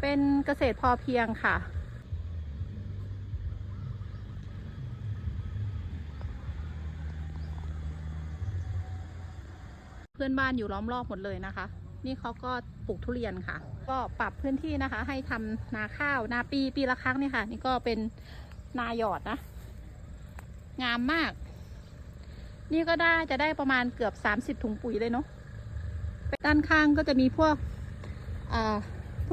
เป็นเกษตรพอเพียงค่ะ เพื่อนบ้านอยู่ล้อมรอบหมดเลยนะคะ นี่เขาก็ปลูกทุเรียนค่ะ ก็ปรับพื้นที่นะคะ ให้ทำนาข้าวนาปีปีละครั้งเนี่ยค่ะ นี่ก็เป็นนาหยอดนะ งามมาก นี่ก็ได้จะได้ประมาณเกือบ 30 ถุงปุ๋ยเลยเนาะด้านข้างก็จะมีพวกอ่า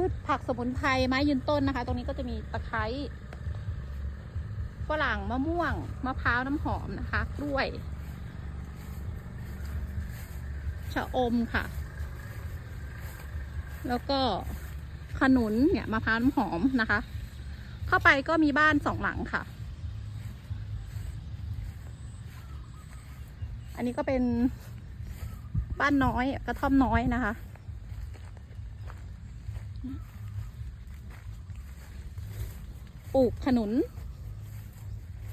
พืชผักสมุนไพรไม้ยืนต้นนะคะ ตรงนี้ก็จะมีตะไคร้ฝรั่งมะม่วงมะพร้าวน้ำหอมนะคะกล้วยชะอมค่ะ แล้วก็ขนุนเนี่ยมะพร้าวน้ำหอมนะคะ เข้าไปก็มีบ้านสองหลังค่ะ อันนี้ก็เป็นบ้านน้อยกระท่อมน้อยนะคะ ปลูกขนุน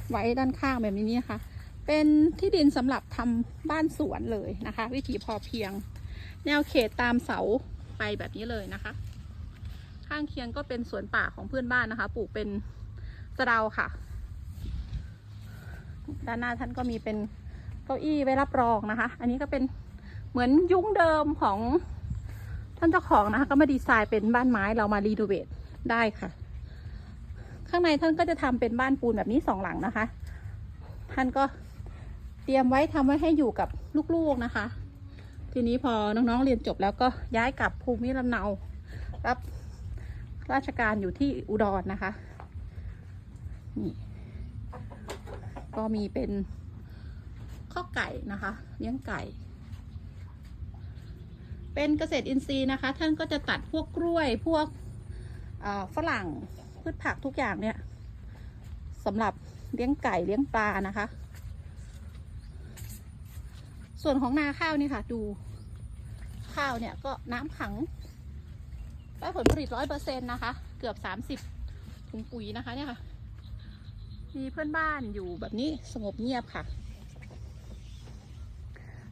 ไว้ด้านข้างแบบนี้นะคะ เป็นที่ดินสำหรับทำบ้านสวนเลยนะคะ วิถีพอเพียง แนวเขตตามเสาไปแบบนี้เลยนะคะ ข้างเคียงก็เป็นสวนป่าของเพื่อนบ้านนะคะ ปลูกเป็นสะเดาค่ะ ด้านหน้าท่านก็มีเป็นเก้าอี้ไว้รับรองนะคะ อันนี้ก็เป็นเหมือนยุ้งเดิมของท่านเจ้าของนะคะ ก็มาดีไซน์เป็นบ้านไม้เรามารีโนเวทได้ค่ะ ข้างในท่านก็จะทำเป็นบ้านปูนแบบนี้สองหลังนะคะ ท่านก็เตรียมไว้ทำไว้ให้อยู่กับลูกๆนะคะ ทีนี้พอน้องๆเรียนจบแล้วก็ย้ายกลับภูมิลำเนา รับราชการอยู่ที่อุดรนะคะนี่ก็มีเป็นข้อไก่นะคะเลี้ยงไก่ เป็นเกษตรอินทรีย์นะคะ ท่านก็จะตัดพวกกล้วยพวกฝรั่ง พืชผักทุกอย่างเนี่ยสำหรับเลี้ยงไก่เลี้ยงปลานะคะ ส่วนของนาข้าวนี่ค่ะ ดูข้าวเนี่ยก็น้ำขังได้ผลผลิตร้อยเปอร์เซ็นต์นะคะ เกือบสามสิบถุงปุ๋ยนะคะเนี่ยค่ะ มีเพื่อนบ้านอยู่แบบนี้สงบเงียบค่ะ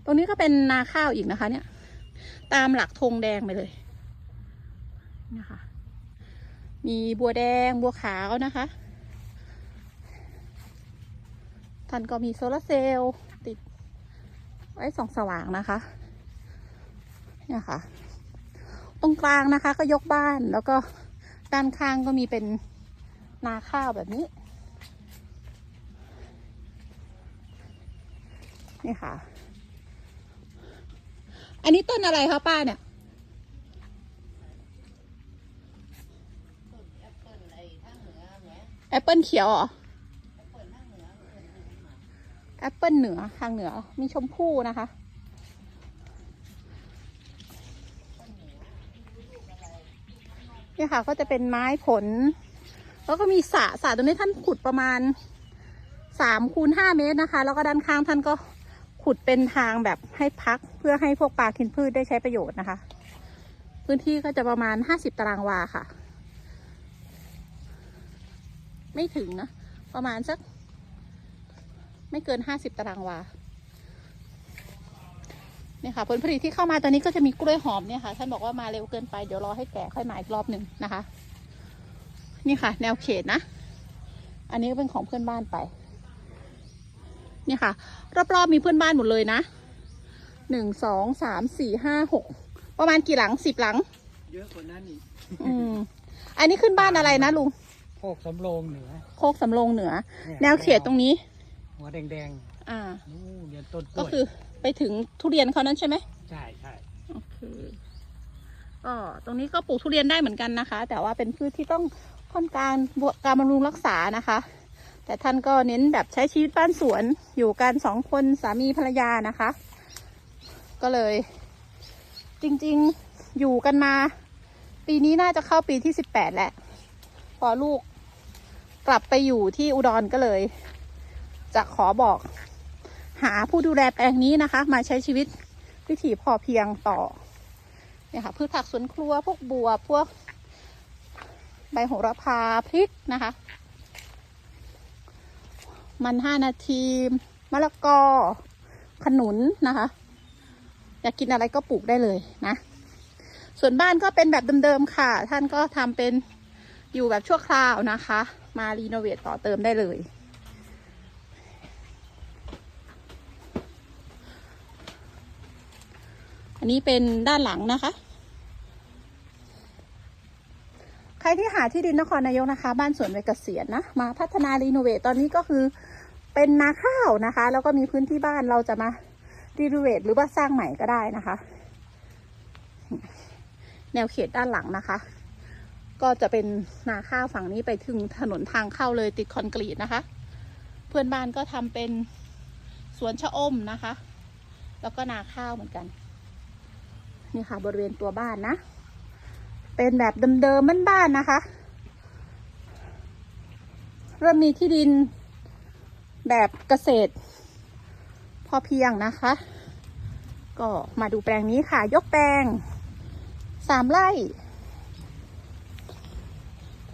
ตรงนี้ก็เป็นนาข้าวอีกนะคะ เนี่ย ตามหลักธงแดงไปเลยนะคะ มีบัวแดงบัวขาวนะคะ ท่านก็มีโซลาร์เซลล์ติดไว้ส่องสว่างนะคะเนี่ยค่ะ ตรงกลางนะคะก็ยกบ้านแล้วก็ด้านข้างก็มีเป็นนาข้าวแบบนี้นี่ค่ะ อันนี้ต้นอะไรคะป้าเนี่ย แอป เปิลเขียวเหรอแอปเปิลเหนือทางเหนือมีชมพู่นะคะเนี่ยค่ะ ก็จะเป็นไม้ผล แล้วก็มีสระสระตรงนี้ท่านขุดประมาณสามคูณห้าเมตรนะคะ แล้วก็ด้านข้างท่านก็ขุดเป็นทางแบบให้พักเพื่อให้พวกปลากินพืชได้ใช้ประโยชน์นะคะ พื้นที่ก็จะประมาณห้าสิบตารางวาค่ะ ไม่ถึงนะ ประมาณสัก ไม่เกินห้าสิบตารางวาเนี่ยค่ะผลผลิตที่เข้ามาตอนนี้ก็จะมีกล้วยหอมเนี่ยค่ะ ท่านบอกว่ามาเร็วเกินไปเดี๋ยวรอให้แก่ค่อยมาอีกรอบหนึ่งนะคะ นี่ค่ะ แนวเขตนะ อันนี้ก็เป็นของเพื่อนบ้านไป เนี่ยค่ะ รอบๆมีเพื่อนบ้านหมดเลยนะหนึ่งสองสามสี่ห้าหกประมาณกี่หลังสิบหลัง เยอะกว่านั้นอีกอืมอันนี้ขึ้นบ้านอะไรนะลุงโคกสำโรงเหนือ โคกสำโรงเหนือยแนวเขตตรงนี้ หัวแดงอ่า ๆนู่นเรียนต้นกล้ก็วยคือไปถึงทุเรียนเขานั้นใช่ไหมใช่ใช่โอเคก็ตรงนี้ก็ปลูกทุเรียนได้เหมือนกันนะคะ แต่ว่าเป็นพืชที่ต้องค่อนการบวกการบำรุงรักษานะคะ แต่ท่านก็เน้นแบบใช้ชีวิตบ้านสวนอยู่กันสองคนสามีภรรยานะคะ ก็เลย จริงๆอยู่กันมา ปีนี้น่าจะเข้าปีที่สิบแปดแล้วพอลูก กลับไปอยู่ที่อุดรก็เลย จะขอบอก หาผู้ดูแลแปลงนี้นะคะ มาใช้ชีวิตวิถีพอเพียงต่อเนี่ยค่ะพืชผักสวนครัวพวกบัวพวก ใบโหระพาพริกนะคะ มันห้านาทีมะละกอขนุนนะคะ อยากกินอะไรก็ปลูกได้เลยนะ ส่วนบ้านก็เป็นแบบเดิมๆค่ะ ท่านก็ทำเป็นอยู่แบบชั่วคราวนะคะ มารีโนเวทต่อเติมได้เลย อันนี้เป็นด้านหลังนะคะ ใครที่หาที่ดินนครนายกนะคะ บ้านสวนวัยเกษียณนะ มาพัฒนารีโนเวทตอนนี้ก็คือเป็นนาข้าวนะคะ แล้วก็มีพื้นที่บ้านเราจะมารีโนเวทหรือว่าสร้างใหม่ก็ได้นะคะ แนวเขตด้านหลังนะคะ ก็จะเป็นนาข้าวฝั่งนี้ไปถึงถนนทางเข้าเลยติดคอนกรีตนะคะ เพื่อนบ้านก็ทำเป็นสวนชะอมนะคะ แล้วก็นาข้าวเหมือนกัน นี่ค่ะบริเวณตัวบ้านนะ เป็นแบบเดิมๆบ้านๆนะคะ เริ่มมีที่ดินแบบเกษตร พอเพียงนะคะ ก็มาดูแปลงนี้ค่ะ ยกแปลงสามไร่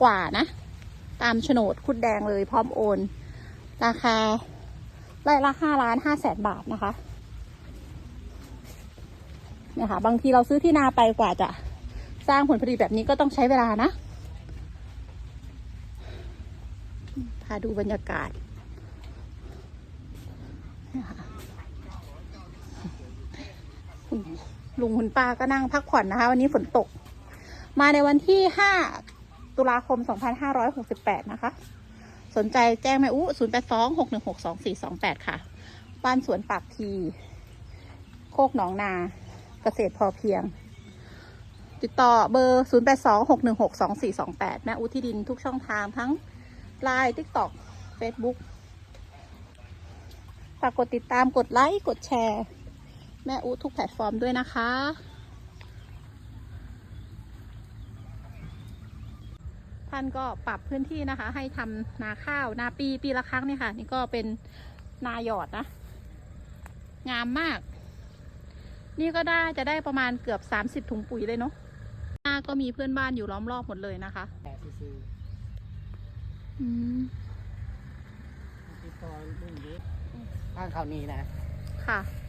กว่านะ ตามโฉนดคุดแดงเลยพร้อมโอน ราคาไร่ละห้าล้านห้าแสนบาทนะคะเนี่ยค่ะบางทีเราซื้อที่นาไปกว่าจะสร้างผลผลิตแบบนี้ก็ต้องใช้เวลานะ พาดูบรรยากาศเนี่ยค่ะลุงคุณป้าก็นั่งพักผ่อนนะคะ วันนี้ฝนตก มาในวันที่5 ตุลาคม 2568 นะคะ สนใจแจ้งแม่อู้0826162428 ค่ะ บ้านสวนปากพี โคกหนองนา เกษตรพอเพียง ติดต่อเบอร์ 0826162428 แม่อูที่ดินทุกช่องทางทั้ง Line TikTok Facebook ฝากกดติดตามกดไลค์ กดแชร์ แม่อูทุกแพลตฟอร์มด้วยนะคะ ท่านก็ปรับพื้นที่นะคะ ให้ทำนาข้าวนาปีปีละครั้งเนี่ยค่ะ นี่ก็เป็นนาหยอดนะ งามมาก นี่ก็ได้จะได้ประมาณเกือบสามสิบถุงปุ๋ยเลยเนาะหน้าก็มีเพื่อนบ้านอยู่ล้อมรอบหมดเลยนะคะแต่ซื้ออืมๆติดต่อลุงเด็กข้างเขานี้นะ ค่ะเ